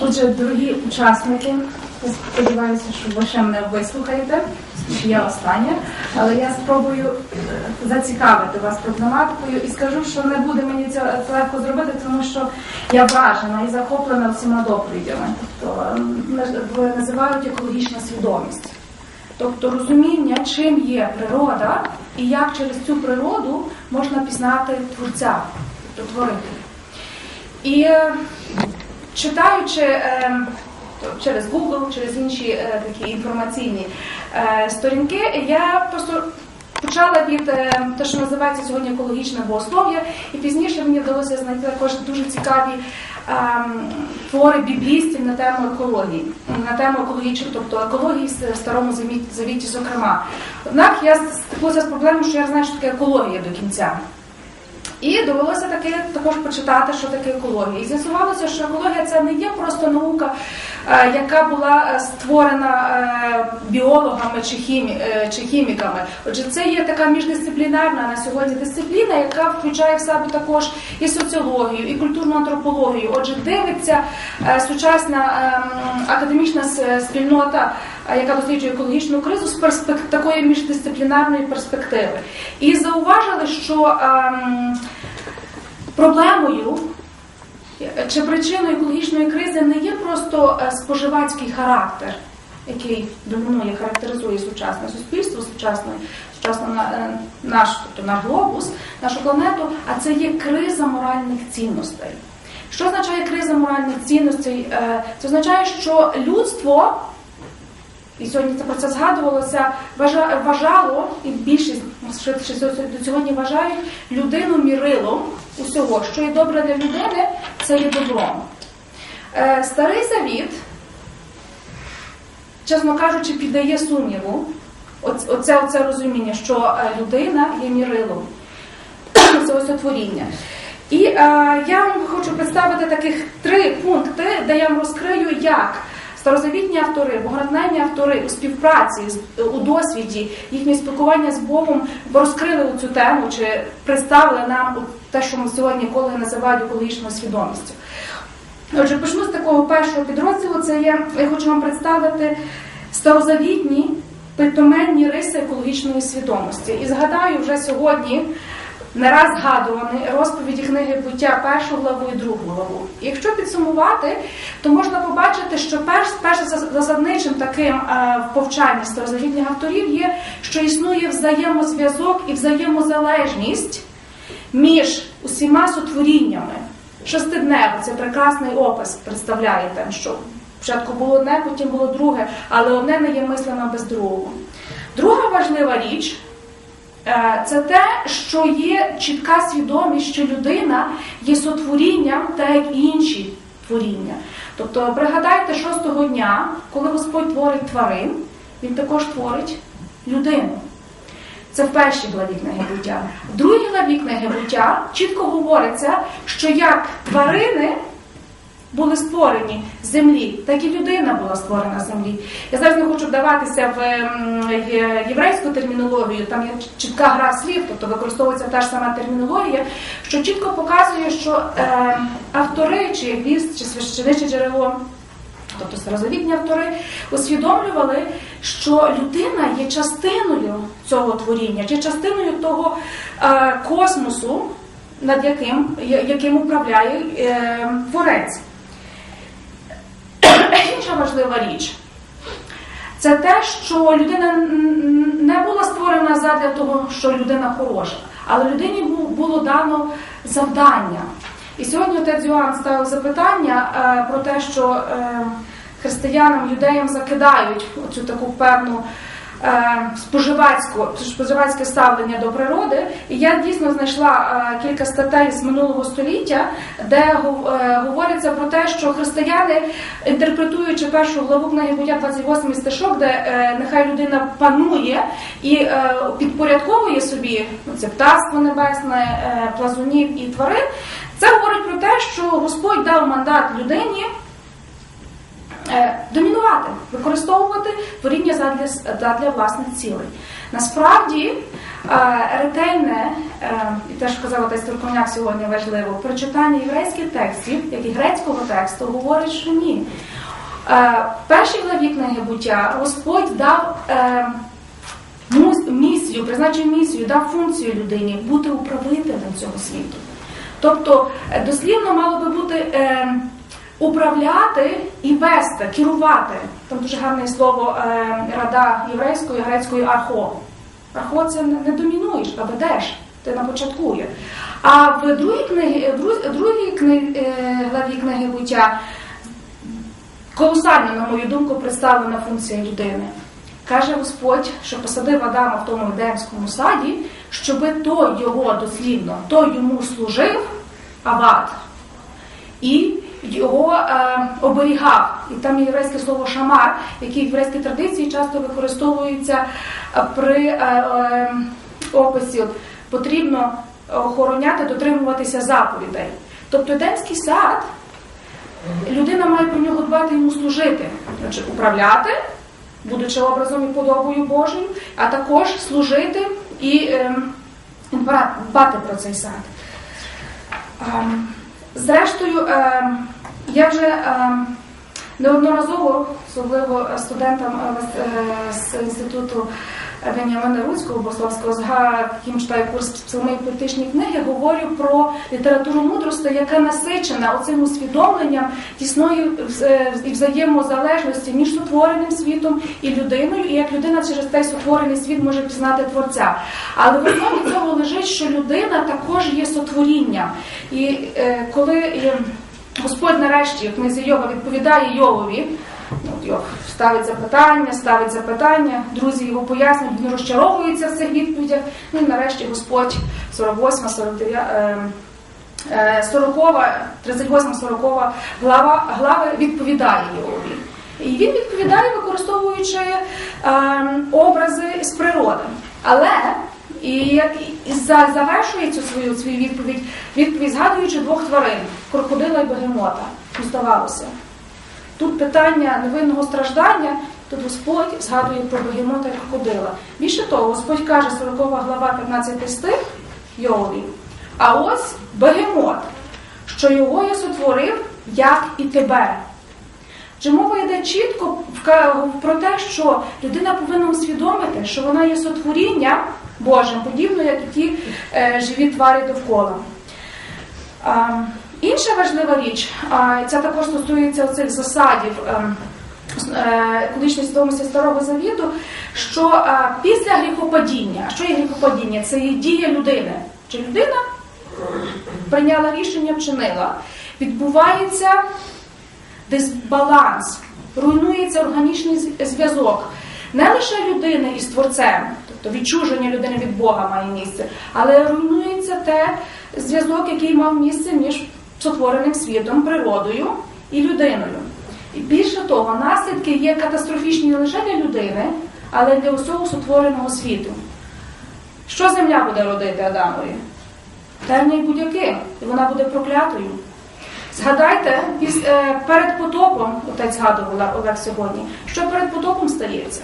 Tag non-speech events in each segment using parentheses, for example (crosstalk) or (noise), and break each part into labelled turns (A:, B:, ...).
A: Отже, дорогі учасники, сподіваюся, що ви ще мене вислухаєте, що я остання, але я спробую е, зацікавити вас проблематикою і скажу, що не буде мені це легко зробити, тому що я вражена і захоплена всіма доповідями. Тобто називають екологічна свідомість. Тобто розуміння, чим є природа, і як через цю природу можна пізнати творця, тобто творити. І е, читаючи е, через Google, через інші е, такі інформаційні е, сторінки, я просто почала від е, те, що називається сьогодні екологічне богослов'я, і пізніше мені вдалося знайти також дуже цікаві ем, твори біблістів на тему екології, на тему екологічної, тобто екології в старому Завіті, зокрема. Однак я стикнулася з проблемою, що я знаю, що таке екологія до кінця. І довелося таки також почитати, що таке екологія. І з'ясувалося, що екологія це не є просто наука, е, яка була е, створена е, біологами чи, хімі, чи хіміками. Отже, це є така міждисциплінарна на сьогодні дисципліна, яка включає в себе також і соціологію, і культурну антропологію. Отже, дивиться сучасна ем, академічна спільнота, яка досліджує екологічну кризу з перспек... такої міждисциплінарної перспективи. І зауважили, що ем, проблемою чи причиною екологічної кризи не є просто е, споживацький характер, який домінує, характеризує сучасне суспільство, сучасне, сучасне е, наш, тобто наш глобус, нашу планету, а це є криза моральних цінностей. Що означає криза моральних цінностей? Е, Це означає, що людство і сьогодні це про це згадувалося, вважа- вважало, і більшість до сьогодні вважають людину мірилом усього, що є добре для людини, це є добром. Е, Старий завіт, чесно кажучи, піддає сумніву оце, оце розуміння, що е, людина є мірилом (clears throat) ось творіння. І е, я вам хочу представити таких три пункти, де я вам розкрию, як старозавітні автори, богоравневні автори у співпраці у досвіді їхнє спілкування з Богом розкрили цю тему чи представили нам те, що ми сьогодні колеги називають екологічною свідомістю. Отже, почну з такого першого підрозділу. Це є, я хочу вам представити старозавітні питоменні риси екологічної свідомості. І згадаю вже сьогодні не раз згадувані розповіді книги буття першу главу і другу главу. І якщо підсумувати, то можна побачити, що перш, першим засадничим таким е, в повчанні старозавітніх авторів є, що існує взаємозв'язок і взаємозалежність між усіма сотворіннями. Шестиднево це прекрасний опис представляє те, що спочатку було одне, потім було друге, але одне не є мислимо без другого. Друга важлива річ е, це те, що є чітка свідомість, що людина є сотворінням, так як інші творіння. Тобто, пригадайте шостого дня, коли Господь творить тварин, він також творить людину. Це в першій главі книги буття. В другій главі книги буття чітко говориться, що як тварини були створені з землі, так і людина була створена з землі. Я зараз не хочу вдаватися в ем, єврейську термінологію, там є чітка гра слів, тобто використовується та ж сама термінологія, що чітко показує, що е, автори чи віст, чи священиче джерело Тобто старозавітні автори усвідомлювали, що людина є частиною цього творіння, чи частиною того е, космосу, над яким, яким управляє е, творець. Інша важлива річ це те, що людина не була створена задля того, що людина хороша, але людині було дано завдання. І сьогодні отець Йоанн ставив запитання е, про те, що е, християнам, юдеям закидають оцю таку певну е, споживацьку, споживацьке ставлення до природи. І я дійсно знайшла е, кілька статей з минулого століття, де е, говориться про те, що християни, інтерпретуючи першу главу книги буття 28 стишок, де нехай людина панує і підпорядковує собі ну, це птаство небесне, плазунів і тварин, це говорить про те, що Господь дав мандат людині домінувати, використовувати творіння задля, задля власних цілей. Насправді е, ретельне, е, і теж казав отець Турконяк сьогодні важливо, прочитання єврейських текстів, як і грецького тексту, говорить, що ні. Е, в першій главі книги буття Господь дав е, місію, призначив місію, дав функцію людині бути управителем цього світу. Тобто, е, дослівно мало би бути е, управляти і вести, керувати. Там дуже гарне слово е, рада єврейської, грецької архо. Архо це не, домінуєш, а ведеш, ти напочаткує. А в другій книгі, другій книгі, е, главі книги буття колосально, на мою думку, представлена функція людини. Каже Господь, що посадив Адама в тому Едемському саді, щоби той його дослівно, той йому служив ават і його е, оберігав. І там є єврейське слово шамар, яке в єврейській традиції часто використовується е, при е, е, описі. От, Потрібно охороняти, дотримуватися заповідей. Тобто Едемський сад людина має про нього дбати йому служити, Отже, управляти, будучи образом і подобою Божою, а також служити і ем, дба- дбати про цей сад. Зрештою, ем, я вже ем, неодноразово, особливо студентам е, е, з інституту Веніамина Руцького Богословського, зга- яким читаю курс псалми і поетичні книги, говорю про літературу мудрості, яка насичена оцим усвідомленням тісної е, і взаємозалежності між сотвореним світом і людиною, і як людина через цей сотворений світ може пізнати творця. Але в основі цього лежить, що людина також є сотворінням. І е, коли е, Господь нарешті в книзі Йова відповідає Йовові, ну, от Йов ставить запитання, ставить запитання, друзі його пояснюють, він розчаровується в цих відповідях. Ну і нарешті Господь 48, 49, е, е, 40, 38-40 глава, глави відповідає Йовові. І він відповідає, використовуючи е, образи з природи. Але і, за- завершує цю свою, свою відповідь, відповідь згадуючи двох тварин крокодила і бегемота. Здавалося. Тут питання невинного страждання, тут Господь згадує про бегемота і крокодила. Більше того, Господь каже 40 глава 15 стих Йові. А ось бегемот, що його я сотворив, як і тебе. Чи мова йде чітко про те, що людина повинна усвідомити, що вона є сотворінням Божим, подібно, як і ті е, живі тварі довкола. Інша важлива річ, це також стосується оцих засадів е, е, екологічної свідомості Старого Завіту, що е, після гріхопадіння, що є гріхопадіння? Це є дія людини. Чи людина прийняла рішення, вчинила, відбувається дисбаланс, руйнується органічний зв'язок не лише людини із творцем, тобто відчуження людини від Бога має місце, але руйнується те зв'язок, який мав місце між сотвореним світом, природою і людиною. І більше того, наслідки є катастрофічні не лише для людини, але й для усього сотвореного світу. Що земля буде родити Адамові? Терня й будь-яки, і вона буде проклятою. Згадайте, е, перед потопом, отець згадував Олег сьогодні, що перед потопом стається.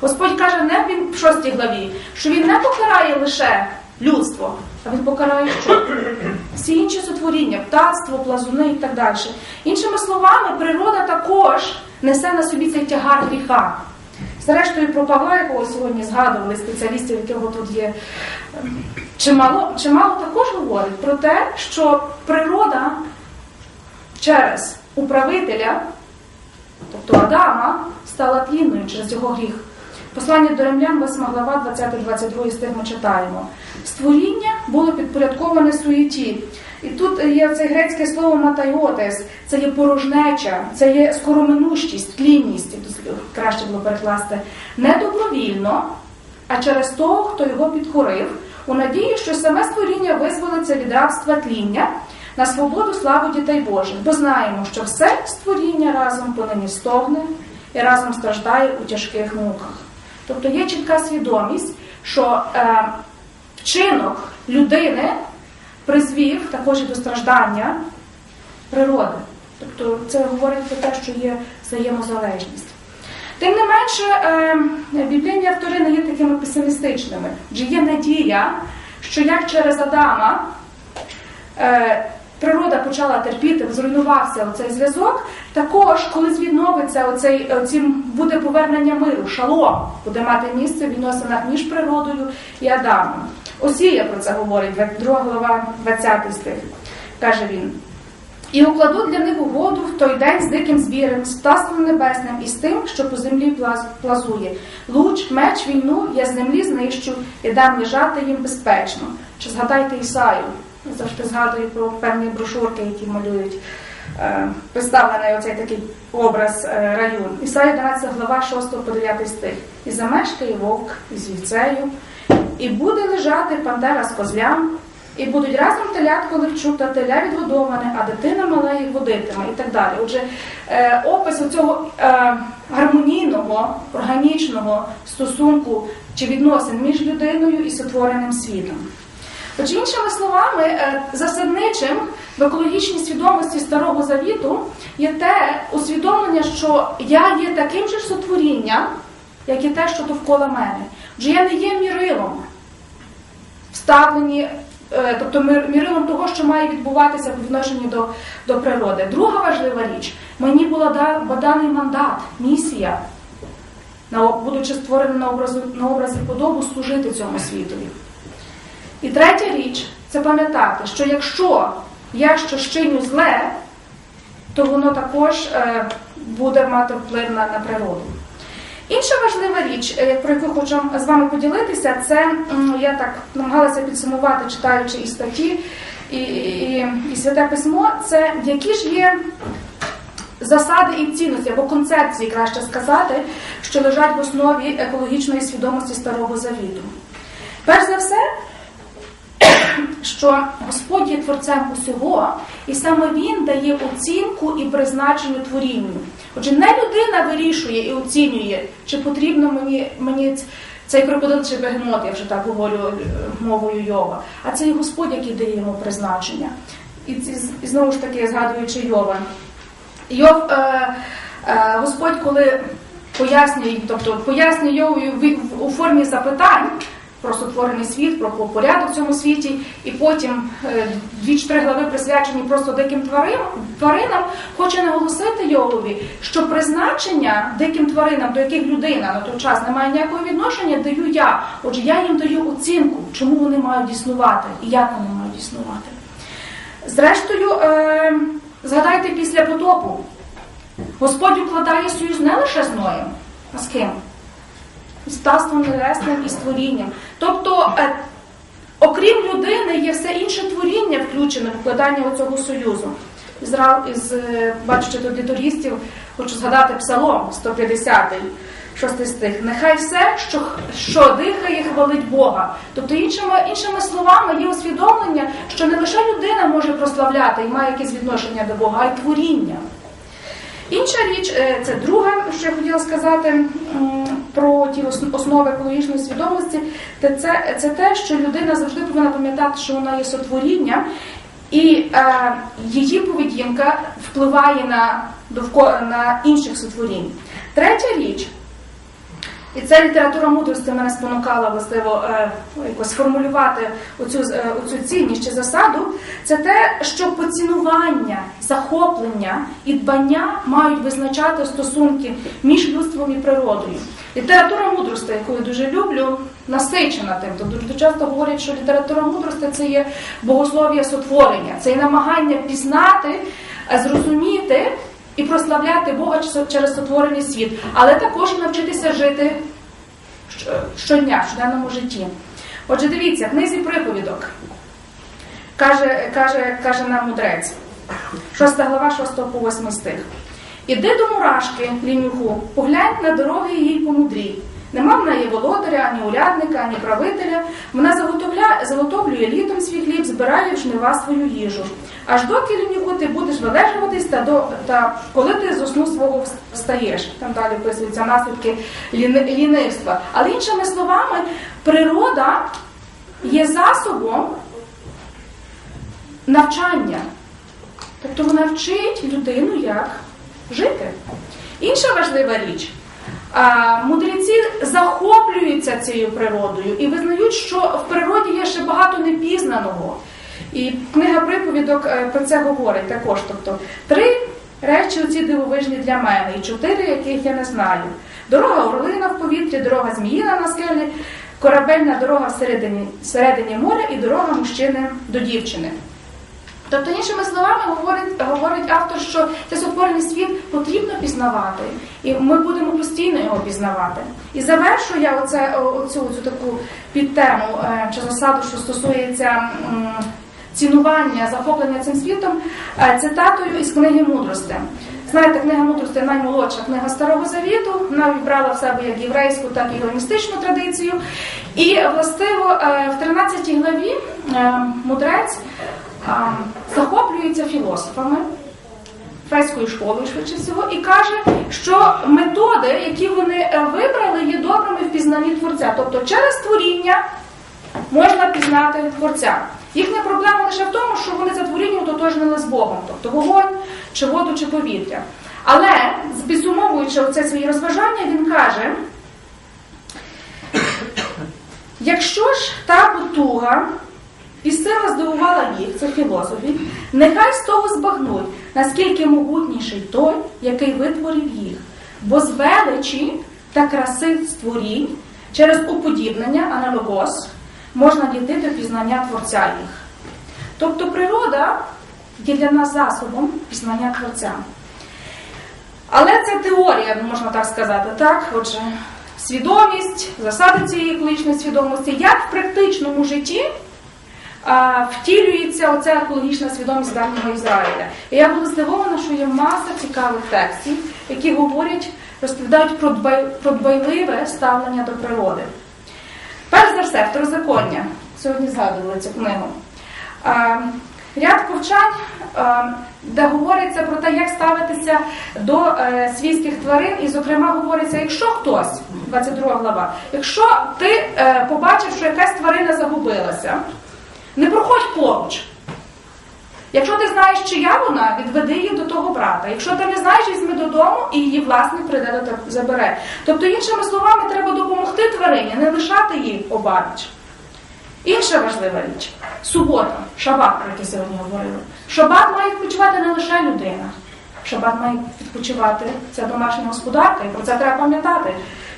A: Господь каже не він в шостій главі, що він не покарає лише людство, а він покарає що? Всі інші сотворіння, птацтво, плазуни і так далі. Іншими словами, природа також несе на собі цей тягар гріха. Зрештою, про Павла, якого сьогодні згадували спеціалістів, якого тут є чимало, чимало також говорить про те, що природа через управителя, тобто Адама, стала тлінною через його гріх. Послання до римлян, 8 глава, 20-22 стих ми читаємо. Створіння було підпорядковане суєті. І тут є це грецьке слово матайотес, це є порожнеча, це є скороминущість, тлінність, краще було перекласти, не добровільно, а через того, хто його підкорив, у надії, що саме створіння визволиться від рабства тління на свободу славу дітей Божих, бо знаємо, що все створіння разом понині стогне і разом страждає у тяжких муках. Тобто є чітка свідомість, що е, вчинок людини призвів також і до страждання природи. Тобто це говорить про те, що є взаємозалежність. Тим не менше, е, біблійні автори не є такими песимістичними. Адже є надія, що як через Адама е, природа почала терпіти, зруйнувався оцей зв'язок, також, коли відновиться оцей, оцім буде повернення миру, шалом, буде мати місце в відносинах між природою і Адамом. Осія про це говорить, 2 глава, 20 стих. Каже він. І укладу для них угоду в той день з диким звірем, з птаством небесним і з тим, що по землі плаз- плазує. Луч, меч, війну я з землі знищу і дам лежати їм безпечно. Чи згадайте Ісаю? Завжди згадую про певні брошурки, які малюють. Е, Представлений оцей такий образ е, раю. Ісая 11 глава 6 по 9 стих. І замешкає вовк із вівцею, і буде лежати пантера з козлям, і будуть разом телятко левчу та теля відгодоване, а дитина мала їх водитиме і так далі. Отже, е, опис цього гармонійного, органічного стосунку чи відносин між людиною і сотвореним світом. Отже, іншими словами, е, засадничим в екологічній свідомості Старого Завіту є те усвідомлення, що я є таким же сотворінням, як і те, що довкола мене. Отже, я не є мірилом, вставлені, е, тобто мірилом того, що має відбуватися по відношенню до, до природи. Друга важлива річ, мені була да- даний мандат, місія, будучи створеним на образу, на образі подобу, служити цьому світові. І третя річ це пам'ятати, що якщо я щось чиню зле, то воно також е, буде мати вплив на, на природу. Інша важлива річ, е, про яку хочу з вами поділитися, це я так намагалася підсумувати, читаючи і статті, і, і, і святе письмо, це які ж є засади і цінності або концепції, краще сказати, що лежать в основі екологічної свідомості Старого Завіту. Перш за все, що Господь є творцем усього, і саме Він дає оцінку і призначення творінню. Отже, не людина вирішує і оцінює, чи потрібно мені, мені цей крокодил чи бегемот, я вже так говорю е, мовою Йова, а це і Господь, який дає йому призначення. І, ці- і знову ж таки, згадуючи Йова. Йов, е, е, Господь, коли пояснює, тобто пояснює Йову у формі запитань про сотворений світ, про порядок в цьому світі, і потім е, дві-чотири глави присвячені просто диким тваринам, хоче наголосити Йовові, що призначення диким тваринам, до яких людина на той час не має ніякого відношення, даю я. Отже, я їм даю оцінку, чому вони мають існувати і як вони мають існувати. Зрештою, е, згадайте після потопу. Господь укладає союз не лише з Ноєм, а з ким? З птаством небесним і з творінням. Тобто, е, окрім людини, є все інше творіння включене в укладання цього союзу. Із, е, бачите тут хочу згадати Псалом 150, шостий стих. Нехай все, що, що дихає, хвалить Бога. Тобто, іншими, іншими словами, є усвідомлення, що не лише людина може прославляти і має якесь відношення до Бога, а й творіння. Інша річ, е, це друге, що я хотіла сказати про ті основи екологічної свідомості, це, це, це те, що людина завжди повинна пам'ятати, що вона є сотворінням, і е, її поведінка впливає на, довко, на інших сотворінь. Третя річ, і ця література мудрості мене спонукала властиво е, якось сформулювати оцю, е, оцю цінність чи засаду. Це те, що поцінування, захоплення і дбання мають визначати стосунки між людством і природою. Література мудрості, яку я дуже люблю, насичена тим. Тобто дуже часто говорять, що література мудрості це є богослов'я сотворення, це є намагання пізнати, е, зрозуміти і прославляти Бога через- сотворений світ, але також навчитися жити щодня, в щоденному житті. Отже, дивіться, в книзі приповідок каже, каже, каже нам мудрець, 6 глава, 6 по 8 стих. Іди до мурашки, лінюху, поглянь на дороги її помудрій. Нема в неї володаря, ані урядника, ані правителя. Вона заготовлює літом свій хліб, збирає в жнива свою їжу. Аж доки лінюху ти будеш вилежуватись, та, до, та коли ти з сну свого встаєш. Там далі описуються наслідки ліни, лінивства. Але іншими словами, природа є засобом навчання. Тобто вона вчить людину, як жити. Інша важлива річ. Мудреці захоплюються цією природою і визнають, що в природі є ще багато непізнаного. І книга приповідок е, про це говорить також. Тобто три речі оці дивовижні для мене, і чотири, яких я не знаю. Дорога орлина в повітрі, дорога зміїна на скелі, корабельна дорога всередині, всередині моря і дорога мужчини до дівчини. Тобто, іншими словами, говорить, говорить автор, що цей сотворений світ потрібно пізнавати, і ми будемо постійно його пізнавати. І завершую я оце, оцю, цю таку підтему е, чи засаду, що стосується цінування, захоплення цим світом, е, цитатою із книги мудрости. Знаєте, книга мудрости наймолодша книга Старого Завіту. Вона вібрала в себе як єврейську, так і геленістичну традицію. І властиво е, в 13 главі мудрець захоплюється філософами, фейською школою, швидше всього, і каже, що методи, які вони е, вибрали, є добрими в пізнанні творця. Тобто через творіння можна пізнати творця. Їхня проблема лише в тому, що вони за творінням ототожнили з Богом, тобто вогонь, чи воду, чи повітря. Але, підсумовуючи оце свої розважання, він каже. Якщо ж та потуга і сила здивувала їх, це філософів, нехай з того збагнуть, наскільки могутніший той, який витворив їх, бо з величі та краси створінь через уподібнення, аналогос, можна дійти до пізнання Творця їх. Тобто природа є для нас засобом пізнання Творця. Але це теорія, можна так сказати, так? Отже, свідомість, засади цієї екологічної свідомості, як в практичному житті втілюється оця екологічна свідомість давнього Ізраїля. І я була здивована, що є маса цікавих текстів, які говорять, розповідають про, про дбайливе ставлення до природи. Перш за все, второзаконня. Сьогодні згадували цю книгу. Ряд повчань, де говориться про те, як ставитися до е, свійських тварин, і, зокрема, говориться, якщо хтось, 22 глава, якщо ти е, побачив, що якась тварина загубилася, не проходь поруч. Якщо ти знаєш, чия вона, відведи її до того брата. Якщо ти не знаєш, візьми додому і її власник прийде до тебе забере. Тобто, іншими словами, треба допомогти тварині, не лишати її обабіч. Інша важлива річ субота, шабат, про який сьогодні говорили. Шабат має відпочивати не лише людина. Шабат має відпочивати ця домашня господарка, і про це треба пам'ятати.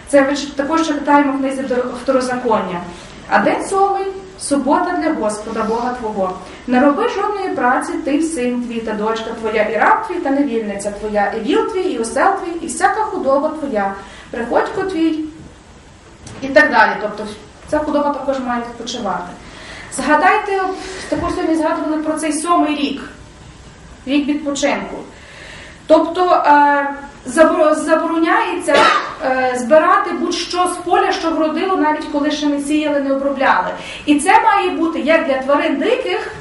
A: Це також читаємо в книзі Втор- второзаконня. А день сьомий субота для Господа, Бога Твого. Не роби жодної праці, ти, син твій та дочка твоя, і раб твій та невільниця твоя, і віл твій, і осел твій, і всяка худоба твоя, приходько твій, і так далі. Тобто ця худоба також має відпочивати. Згадайте, також сьогодні згадували про цей сьомий рік, рік відпочинку. Тобто е, забороняється е, збирати будь-що з поля, що вродило, навіть коли ще не сіяли, не обробляли. І це має бути як для тварин диких,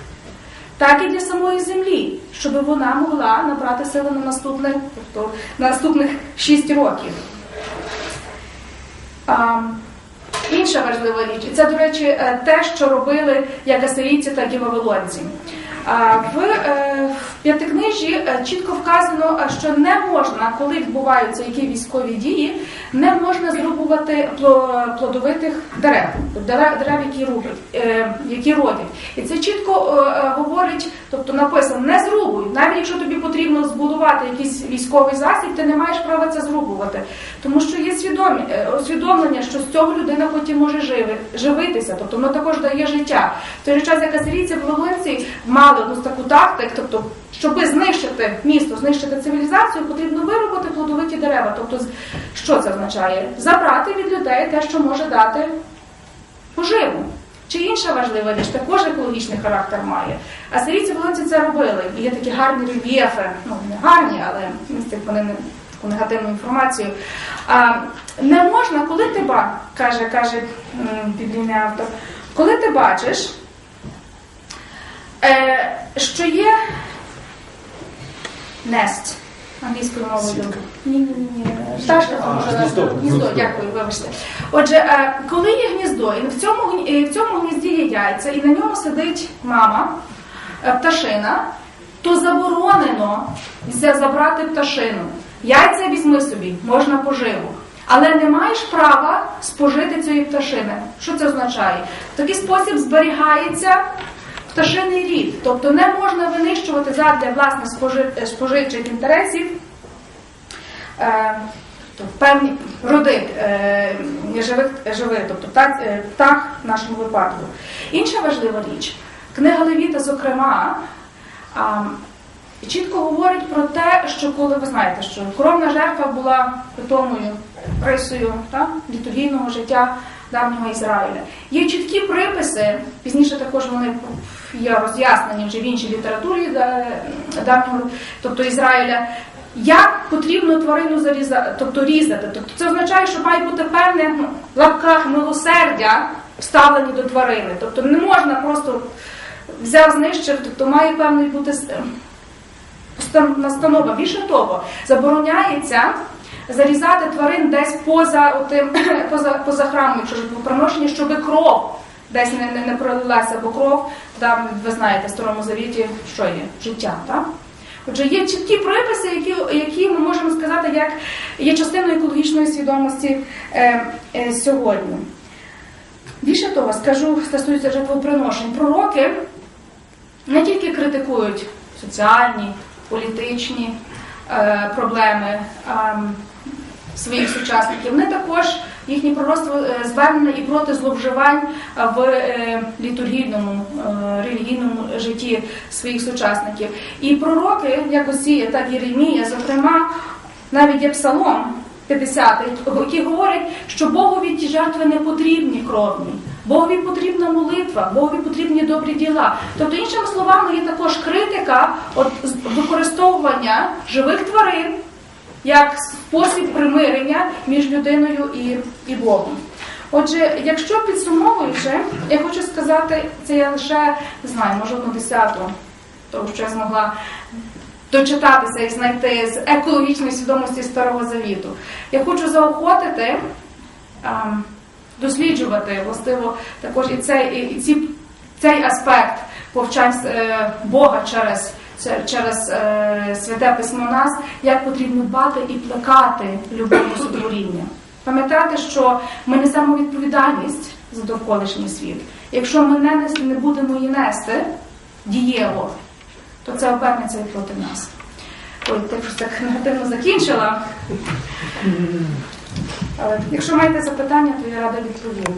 A: так і для самої землі, щоб вона могла набрати сили на наступних, тобто, на наступних 6 років. А, інша важлива річ, і це, до речі, е, те, що робили як асирійці, так і вавилонці. А, В, е, в п'ятикнижі е, чітко вказано, е, що не можна, коли відбуваються які військові дії, не можна зрубувати плодовитих дерев, дерев, які рубять, е, які родять. І це чітко говорить, тобто написано, не зрубуй. Навіть якщо тобі потрібно збудувати якийсь військовий засіб, ти не маєш права це зрубувати. Тому що є усвідомлення, що з цього людина потім може живи, живитися, тобто воно також дає життя. В той же час, як асирійці, вавилонці мали одну таку тактику, тобто, щоб знищити місто, знищити цивілізацію, потрібно вирубати плодовиті дерева. Тобто, що це означає? Забрати від людей те, що може дати поживу. Чи інша важлива річ, також екологічний характер має. А сирійці волонці це робили. І є такі гарні рельєфи, ну не гарні, але вони не таку негативну інформацію. А, не можна, коли ти ба, каже, каже біблійний автор, коли ти бачиш, е, що є nest, англійською мовою. Ні, ні, ні. Пташка
B: А,
A: може
B: гніздо,
A: гніздо, дякую, вибачте. Отже, е, коли є гніздо, і в цьому, в цьому гнізді є яйця, і на ньому сидить мама, е, пташина, то заборонено забрати пташину. Яйця візьми собі, можна поживу. Але не маєш права спожити цієї пташини. Що це означає? В такий спосіб зберігається пташиний рід. Тобто не можна винищувати задля власних спожи- споживчих інтересів е, певні роди е, живих, живих, тобто птах, е, птах в нашому випадку. Інша важлива річ, книга Левіта, зокрема, а, чітко говорить про те, що коли ви знаєте, що коровна жертва була питомою рисою літургійного життя давнього Ізраїля. Є чіткі приписи, пізніше також вони є роз'яснені вже в іншій літературі е, давнього, тобто Ізраїля. Як потрібно тварину зарізати, тобто різати. Тобто це означає, що має бути певне ну, в лапках милосердя вставлені до тварини. Тобто не можна просто взяв, знищив, тобто має певний бути настанова. Більше того, забороняється зарізати тварин десь поза отим, (laughs) поза, поза храмом, якщо жертвоприношення, щоб кров десь не, не, не пролилася, бо кров, там, ви знаєте, в Старому Завіті, що є? Життя, так? Отже, є чіткі приписи, які, які ми можемо сказати, як є частиною екологічної свідомості е, е, сьогодні. Більше того, скажу, стосується жертвоприношень. Пророки не тільки критикують соціальні, політичні е, проблеми е, своїх сучасників, вони також їхнє пророцтво е, звернене і проти зловживань е, в е, літургійному релігійному житті своїх сучасників. І пророки, як Осія, так і Єремія, зокрема, навіть є псалом 50, який говорить, що Богові ті жертви не потрібні кровні. Богові потрібна молитва, Богові потрібні добрі діла. Тобто, іншими словами, є також критика от, використовування живих тварин як спосіб примирення між людиною і, і Богом. Отже, якщо підсумовуючи, я хочу сказати, це я лише не знаю, може одну десяту, того, що я змогла дочитатися і знайти з екологічної свідомості Старого Завіту. Я хочу заохотити а, досліджувати властиво також і цей, і ці, цей аспект повчань е, Бога через, через е, святе письмо нас, як потрібно дбати і плекати любов сотворіння. Пам'ятати, що ми несемо відповідальність за довколишній світ. Якщо ми не, нес- не будемо її нести дієво, то це обернеться і проти нас. Ой, так що так негативно закінчила. Але якщо маєте запитання, то я рада відповім.